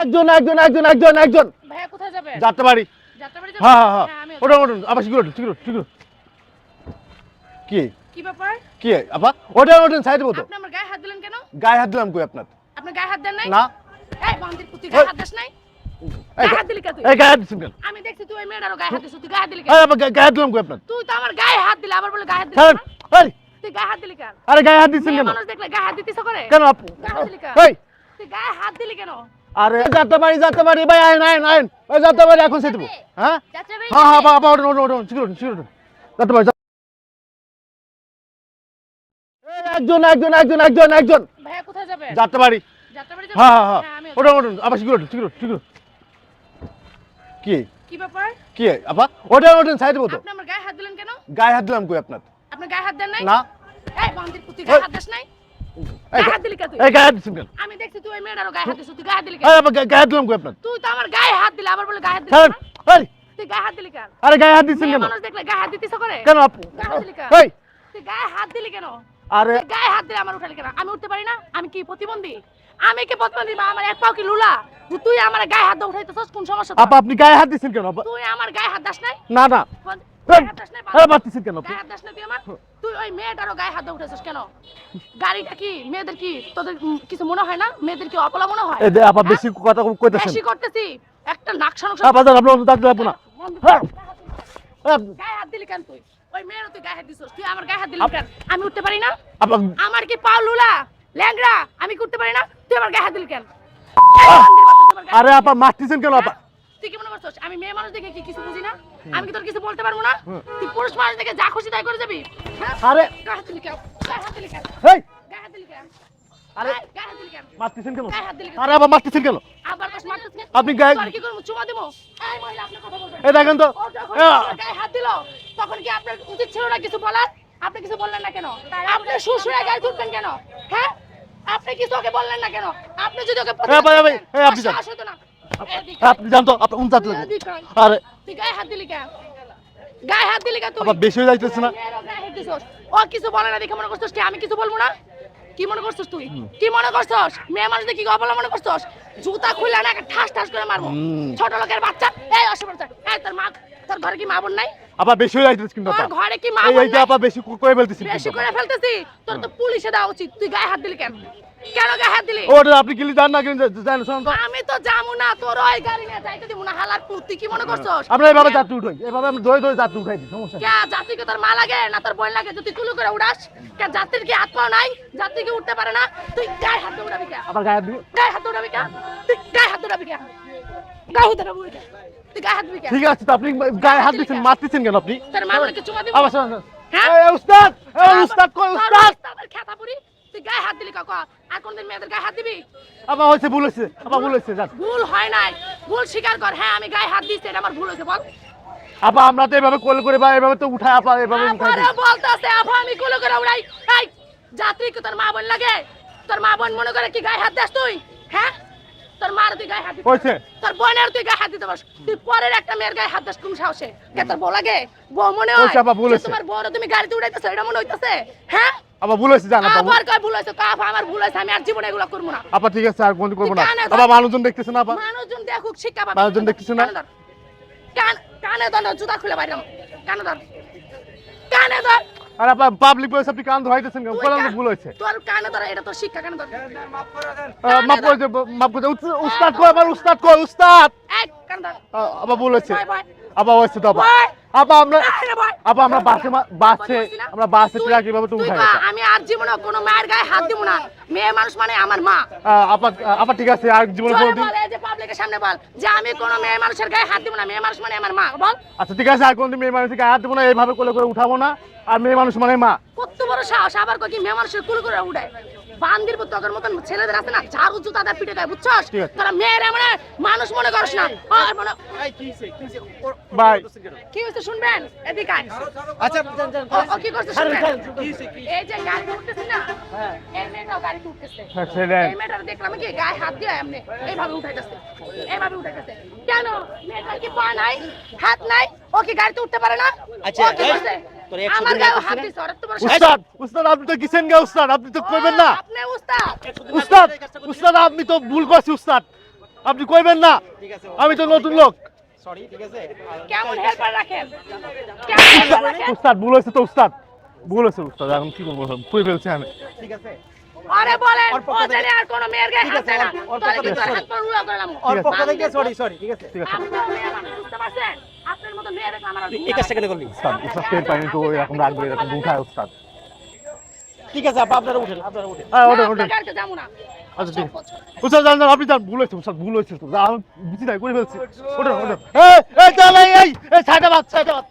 একজন একজন একজন একজন একজন ভাইয়া কোথায় যাবেন যাত্রা বাড়ি যাত্রাবাড়ি যাবেন হ্যাঁ হ্যাঁ হ্যাঁ ওটা ওটা আবার শীঘ্র শীঘ্র শীঘ্র কি কি ব্যাপার কি আপা ওটা ওটা সাইডে বতো আপনি আমার গায়ে হাত দিলেন কেন গায়ে হাত দিলাম কই আপনার আপনি গায়ে হাত দেন নাই না এই বান্দির পুতি গায়ে হাত দিস নাই গায়ে হাত দিলি কে এই গায়ে হাত দিছেন কেন আমি দেখছি তুই ওই মেয়েটারও গায়ে হাত দিছিস তুই গায়ে হাত দিলি কেন এই আবার গায়ে- গায়ে হাত দিলাম কই আপনার তুই তো আমার গায়ে হাত দিলি আবার বলে গায়ে হাত দিলি এই তুই গায়ে হাত দিলি কেন আরে গায়ে হাত দিছেন কেন মানুষ দেখলে গায়ে হাত দিতে ইচ্ছা করে কেন আপু গায়ে হাত দিলি কেন এই তুই গায়ে হাত দিলি কেন আরে যাত্রা বাড়ি যাত্রা ভাই আইন আইন আইন। ওই এখন সেটবো হ্যাঁ? যাত্রাবাড়ি হ্যাঁ হ্যাঁ আপা আপা ওটা ওটা ওটা শীঘ্র শীঘ্র যাত্রা বাড়ি যা- এই, একজন একজন একজন একজন একজন। যাত্রাবাড়ি হ্যাঁ হ্যাঁ হ্যাঁ আমিও ওটা ওটা আবার শীঘ্র শীঘ্র শীঘ্র কি? কি ব্যাপার? কি? আপা ওটা ওটা সাইডে আপনি আমার গায়ে হাত দিলেন কেন? গায়ে হাত দিলাম কই আপনার? আপনি গায়ে হাত দেন নাই? না। এই বান্দির পুতি গায়ে হাত দিস নাই? এই গায়ে হাত দিছেন কেন আমি দেখছি তুই ওই মেয়েটারও গায়ে হাত দিছিস তুই গায়ে হাত দিলি কেন এই আবার গায়ে- গায়ে হাত দিলাম কই আপনার তুই তো আমার গায়ে হাত দিলি আবার বলে গায়ে হাত দিলি এই তুই গায়ে হাত দিলি কেন আরে গায়ে হাত দিছেন কেন মানুষ দেখলে গায়ে হাত দিতে করে কেন আপু গায়ে হাত দিলি কেন এই তুই গায়ে হাত দিলি কেন আরে গায়ে হাত দিলে আমার উঠালি কেন আমি উঠতে পারি না আমি কি প্রতিবন্ধী আমি কি প্রতিবন্ধী বা আমার এক পাও কি লুলা তুই আমার গায়ে হাত উঠাইতেছস কোন সমস্যা আপা আপনি গায়ে হাত দিছেন কেন তুই আমার গায়ে হাত দাস নাই না না কেন? তুই আমার? ওই মেয়েটারও গায়ে হাত উঠেছিস কেন? গাড়িটা কি? মেয়েদের কি তোদের কিছু মনে হয় না? মেয়েদের কি অপলা মনে হয়? এই আপা বেশি কথা কইতেছেন। বেশি করতেছি। একটা নাকশা আপা জান আপনি দাঁত লাগবো না। হ্যাঁ। গায়ে হাত দিলি কেন তুই? ওই মেয়েরও তুই গায়ে হাত দিছিস। তুই আমার গায়ে হাত দিলি কেন? আমি উঠতে পারি না? আমার কি পাও লুলা? ল্যাংড়া? আমি কি উঠতে পারি না? তুই আমার গায়ে হাত দিলি কেন? আরে আপা মারতেছেন কেন আপা? তুই কি মনে করছিস? আমি মেয়ে মানুষ দেখে কি কিছু বুঝি না? আমি কি তোর কিছু বলতে পারব না? তুই পুরুষ মানুষ দেখে যা খুশি তাই করে যাবি। হ্যাঁ? আরে। মারতেছেন কেন? মারতেছেন কেন? আপনি গায়ে- কি করব চুমা দেবো? এই মহিলা আপনি কথা বলবেন। এই দেখেন তো। ও যখন এ, আপনার গায়ে হাত দিল তখন কি আপনার উচিত ছিল না কিছু বলার? আপনি কিছু বললেন না কেন? আপনি শ্বশুরে গায়ে তুলবেন কেন? হ্যাঁ? আপনি কিছু ওকে বললেন না কেন? আপনি যদি ওকে এ আপনি যান। আপনি জান তো আপনি উনচাত লাগে আরে। গায়ে হাত দিলি কেন? গায়ে হাত দিলি কেন তুই? আবার বেশি হয়ে যাইতেছ না। ও কিছু বলে না দেখে মনে করছিস কি? আমি কিছু বলব না? কি মনে করছিস তুই? কি মনে করছিস? মেয়ে মানুষ দেখি অবলা মনে করছিস? জুতা খুলে না ঠাস ঠাস করে মারবো। ছোট লোকের বাচ্চা। এই অসুবিধা এই তোর মা তোর ঘরে কি মা বোন নাই? আপা বেশি হয়ে যাইতেছে কিন্তু তোর ঘরে কি মা বোন এই যে আপা বেশি কই বলতেছেন বেশি করে। ফেলতেছি? তোর তো পুলিশে দেওয়া উচিত। তুই গায়ে হাত দিলি কেন? কেন গায়ে হাত দিলি? ওটা আপনি কি জান না কিন্তু জান শুনুন তো। আমি তো যাব না তোর ওই গাড়ি নিয়ে যাইতে দিব না হালার পুত। কি মনে করছস? আমরা এইভাবে যাত্রী উঠাই এইভাবে আমরা ধরে ধরে যাত্রী উঠাই দিই সমস্যা কে যাত্রী কি তোর মা লাগে না তোর বোন লাগে? যদি তুলু করে উড়াস কে যাত্রীর কি হাত পাও নাই? যাত্রী কি উঠতে পারে না? তুই গায়ে হাত দিয়ে উড়াবি কে? আবার গায়ে হাত দিবে? গায়ে হাত দিয়ে উড়াবি কে? তুই গায়ে হাত দিয়ে উড়াবি কে গায়ে হাত দিয়ে উড়াবি কে তুই গায়ে হাত দিবি কে ঠিক আছে আপনি গায়ে হাত দিচ্ছেন মারতেছেন কেন আপনি? তোর মা বলে কি চুমা দিব? আবার শুনুন? এই উস্তাদ উস্তাদ কই উস্তাদ? খেতা পুরি তুই গায়ে হাত দিলি কাকা। আর কোনদিন মেয়েদের গায়ে হাত দিবি? আবার হয়েছে ভুল হয়েছে আবার ভুল হয়েছে ভুল হয় নাই। ভুল স্বীকার কর। হ্যাঁ আমি গায়ে হাত দিয়েছি এটা আমার ভুল হয়েছে বল। আপা আমরা তো এভাবে কোল করে বা এভাবে তো আপা এভাবে আমি কুলো করে উড়াই। এই যাত্রী কি তোর মা বোন লাগে? তোর মা বোন মনে করে কি গায়ে হাত দিস তুই? হ্যাঁ? তোর মার তুই গায়ে হাত দিতে হয়েছে তোর বোনের তুই গায়ে হাত দিতে পারস তুই পরের একটা মেয়ের গায়ে হাত দিস কোন সাহসে? কে তোর বউ লাগে? বউ মনে হয় ওই চাপা ভুল তোমার বড় তুমি গাড়িতে উড়াইতেছো এটা মনে হইতাছে? হ্যাঁ? আবার ভুল হয়েছে জান আপা আবার কয় ভুল কাপ আমার ভুল হয়েছে আমি আর জীবনে এগুলো করব না। আপা ঠিক আছে আর কোন করব না। আবার মানুষজন দেখতেছে না আপা মানুষজন দেখুক শিক্ষা পাবে। মানুষজন দেখতেছে না? কানে। কান ধর জুতা খুলে বাইরে কানে ধর। কানে ধর। আর আপা পাবলিক প্লেস আপনি কান ধরাইতেছেন কেন? কান- ভুল হয়েছে। তোর কানে ধর এটা তো শিক্ষা কানে করে দেন। মাফ করে দেন মাফ করে দেন উস্তাদ- উস্তাদ কই? আবার উস্তাদ কই? উস্তাদ! এই কান ধর। আবার ভুল হয়েছে। আবার হয়েছে তো আপা। বয়। আপা আমরা আপা আমরা বাসে বাসে আমরা বাসে ট্রাক এভাবে তো তুই উঠাই কয়া, আমি আর জীবনে কোনো মায়ের গায়ে হাত দিব না। মেয়ে মানুষ মানে আমার মা। আপা আপা ঠিক আছে আর জীবনে এই যে পাবলিকের সামনে বল যে আমি কোনো মেয়ে মানুষের গায়ে হাত দিব না মেয়ে মানুষ মানে আমার মা। বল। আচ্ছা ঠিক আছে আর কোনদিন মেয়ে মানুষকে হাত দেবো না এইভাবে কোলে করে উঠাবো না। আর মেয়ে মানুষ মানে মা। কত বড় সাহস আবার কই কি মেয়ে মানুষের কুল করে উড়ায় বান্দির পুত্তকের মতন ছেলেদের আছে না ঝাড়ু জুতা দেয় পিঠে দেয় বুঝছস। তোরা মেয়েরা মানে মানুষ মনে করিস না আর মনে বাই কি হয়েছে শুনবেন এদিকে আচ্ছা ও- কি করছে শুনবেন এই যে গাড়িতে উঠতেছে না এই মেয়েটাও গাড়িতে উঠতেছে এই মেয়েটার দেখলাম কি গায়ে হাত দিয়ে এমনি এইভাবে উঠাইতেছে এইভাবে উঠাইতেছে কেন মেয়েটার কি পা নাই হাত নাই ও কি গাড়িতে উঠতে পারে না আচ্ছা, উস্তাদ উস্তাদ আপনি তো কিসেন গে উস্তাদ? আপনি তো কইবেন না। উস্তাদ। উস্তাদ উস্তাদ আপনি তো ভুল করছি উস্তাদ। আপনি কইবেন না। আমি তো নতুন লোক। উস্তাদ ভুল হয়েছে তো উস্তাদ। ভুল হয়েছে উস্তাদ এখন কি করব? কই ফেলছি আমি? ঠিক আছে। আরে বলেন ও জানে আর কোনো মেয়ের গায়ে হাত না। তাহলে কিন্তু হাত পা করলাম ওর আছে। পক্ষ থেকে সরি সরি ঠিক আছে। ঠিক আছে। আপনিও মেয়ে মানুষ, বুঝতে পারছেন? আপনার মতো মেয়ে রেখে আমার আর এই কাজটা কেন করলি? উস্তাদ টের পাইনি তো এরকম রাখবে এরকম উঠায় উস্তাদ। ঠিক আছে আপা আপনারা উঠেন আপনারা উঠেন। হ্যাঁ ওঠেন ওঠেন। গাড়িতে যাব না। আচ্ছা ঠিক আছে। উস্তাদ জান আপনি ভুল হয়েছে উস্তাদ ভুল হয়েছে তো আমি বুঝি নাই করে ফেলছি। ওঠেন ওঠেন। এই এই চল এই এই এই বাদ ছাইটা বাদ।